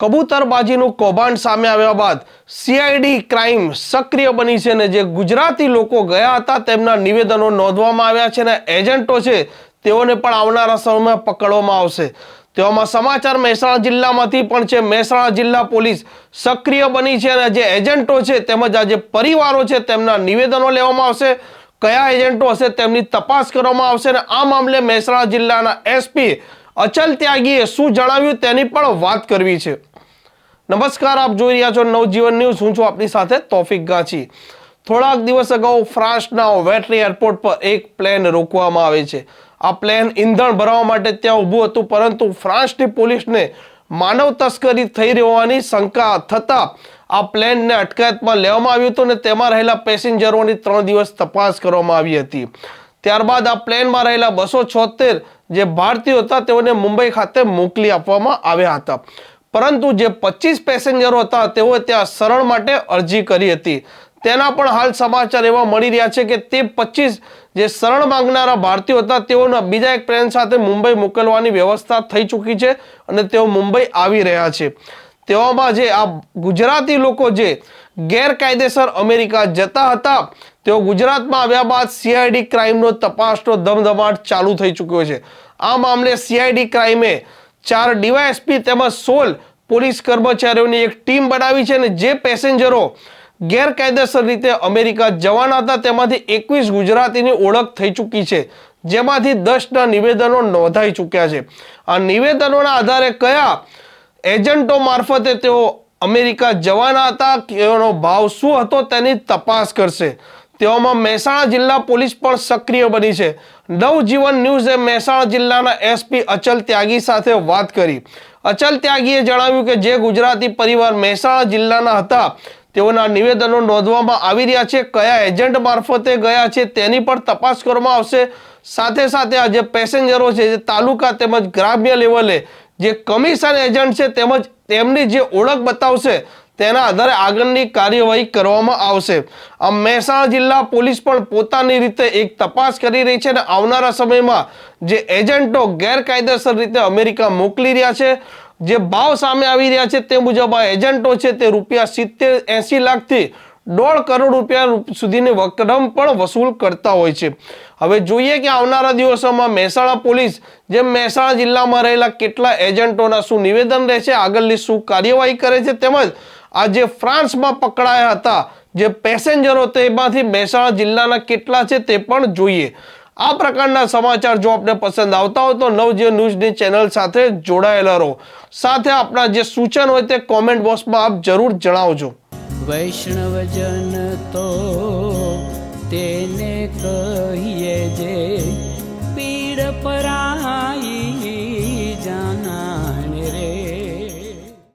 કબૂતરબાજીનું કૌભાંડ સામે આવ્યા બાદ સીઆઈડી ક્રાઇમ સક્રિય બની છે ને જે ગુજરાતી લોકો ગયા હતા તેમના નિવેદનો નોંધવામાં આવ્યા છે ને એજન્ટો છે તેઓને પણ આવનારા સમયમાં પકડવામાં આવશે. તેવામાં સમાચાર મહેસાણા જિલ્લામાંથી પણ છે. મહેસાણા જિલ્લા પોલીસ સક્રિય બની છે અને જે એજન્ટો છે તેમજ આ જે પરિવારો છે તેમના નિવેદનો લેવામાં આવશે. કયા એજન્ટો હશે તેમની તપાસ કરવામાં આવશે અને આ મામલે મહેસાણા જિલ્લાના એસપી અચલ ત્યાગીએ શું જણાવ્યું તેની પણ વાત કરવી છે. નમસ્કાર, આપ જોઈ રહ્યા છો નવજીવન ન્યૂઝ. હું છું આપની સાથે તોફિક ગાંચી. થોડાક દિવસ અગાઉ ફ્રાન્સના વેટરી એરપોર્ટ પર એક પ્લેન રોકવામાં આવે છે. આ પ્લેન ઈંધણ ભરાવા માટે ત્યાં ઊભું હતું, પરંતુ ફ્રાન્સની પોલીસને માનવ તસ્કરી થઈ રહેવાની શંકા થતાં આ પ્લેનને અટકાયતમાં લેવામાં આવ્યું હતું અને તેમાં રહેલા પેસેન્જરોની ત્રણ દિવસ તપાસ કરવામાં આવી હતી. ત્યારબાદ આ પ્લેનમાં રહેલા બસો છોતેર જે ભારતીયો હતા, તેઓને મુંબઈ ખાતે મોકલી આપવામાં આવ્યા હતા. પરંતુ જે પચીસ પેસેન્જરો હતા, તેઓએ ત્યાં શરણ માટે અરજી કરી હતી. તેના પણ હાલ સમાચાર એવા મળી રહ્યા છે કે તે પચીસ જે શરણ માંગનારા ભારતીયો હતા, તેઓના બીજા એક પ્લેન સાથે મુંબઈ મોકલવાની વ્યવસ્થા થઈ ચૂકી છે અને તેઓ મુંબઈ આવી રહ્યા છે. તેવામાં જે આ ગુજરાતી લોકો જે ગેરકાયદેસર અમેરિકા જતા હતા તેઓ ગુજરાતમાં આવ્યા બાદ સીઆઈડી ક્રાઇમનો તપાસનો ધમધમાટ ચાલુ થઈ ચૂક્યો છે. આ મામલે સીઆઈડી ક્રાઇમે ચાર ડીવાયએસપી તેમજ સોલ પોલીસ કર્મચારીઓની એક ટીમ બનાવી છે અને જે પેસેન્જરો ગેરકાયદેસર રીતે અમેરિકા જવાના હતા, તેમાંથી એકવીસ ગુજરાતીની ઓળખ થઈ ચૂકી છે, જેમાંથી દસના નિવેદનો નોંધાઈ ચૂક્યા છે. આ નિવેદનોના આધારે કયા એજન્ટો મારફતે તેઓ અમેરિકા જવાના હતા, કેનો ભાવ શું હતો તેની તપાસ કરશે. તેવામાં મહેસાણા જિલ્લા પોલીસ પણ સક્રિય બની છે. નવજીવન ન્યૂઝે મહેસાણા જિલ્લાના એસપી અચલ ત્યાગી સાથે વાત કરી. અચલ ત્યાગીએ જણાવ્યું કે જે ગુજરાતી પરિવાર મહેસાણા જિલ્લાના હતા, તેઓના નિવેદનો નોંધવામાં આવી રહ્યા છે. કયા એજન્ટ મારફતે ગયા છે તેની પણ તપાસ કરવામાં આવશે. સાથે સાથે આ જે પેસેન્જરો છે જે તાલુકા તેમજ ગ્રામ્ય લેવલે જે કમિશન એજન્ટ છે તેમજ તેમની જે ઓળખ બતાવશે તેના આધારે આગળની કાર્યવાહી કરવામાં આવશે. આમ મહેસાણા જિલ્લા પોલીસ પણ પોતાની રીતે એક તપાસ કરી રહી છે અને આવનારા સમયમાં જે એજન્ટો ગેરકાયદેસર રીતે અમેરિકા મોકલી રહ્યા છે, જે ભાવ સામે આવી રહ્યા છે તે મુજબ આ એજન્ટો છે તે રૂપિયા સિત્તેર, એંસી લાખથી દોઢ કરોડ રૂપિયા સુધીની રકમ પણ વસૂલ કરતા હોય છે. હવે જોઈએ કે આવનારા દિવસોમાં મહેસાણા પોલીસ જે મહેસાણા જિલ્લામાં રહેલા કેટલા એજન્ટોના શું નિવેદન રહેશે, આગળની શું કાર્યવાહી કરે છે તેમજ આ જે ફ્રાન્સમાં પકડાયા હતા. જે પેસેન્જરો તેમાંથી મહેસાણા જિલ્લાના કેટલા છે તે પણ જોઈએ. આ પ્રકારના સમાચાર જો આપને પસંદ આવતા હોય તો નવજીવન ન્યૂઝની ચેનલ સાથે જોડાયેલા રહો. સાથે આપના જે સૂચન હોય તે કોમેન્ટ બોક્સમાં આપ જરૂર જણાવજો. વૈષ્ણવજન તો તેને કહીએ જે પીડ પરા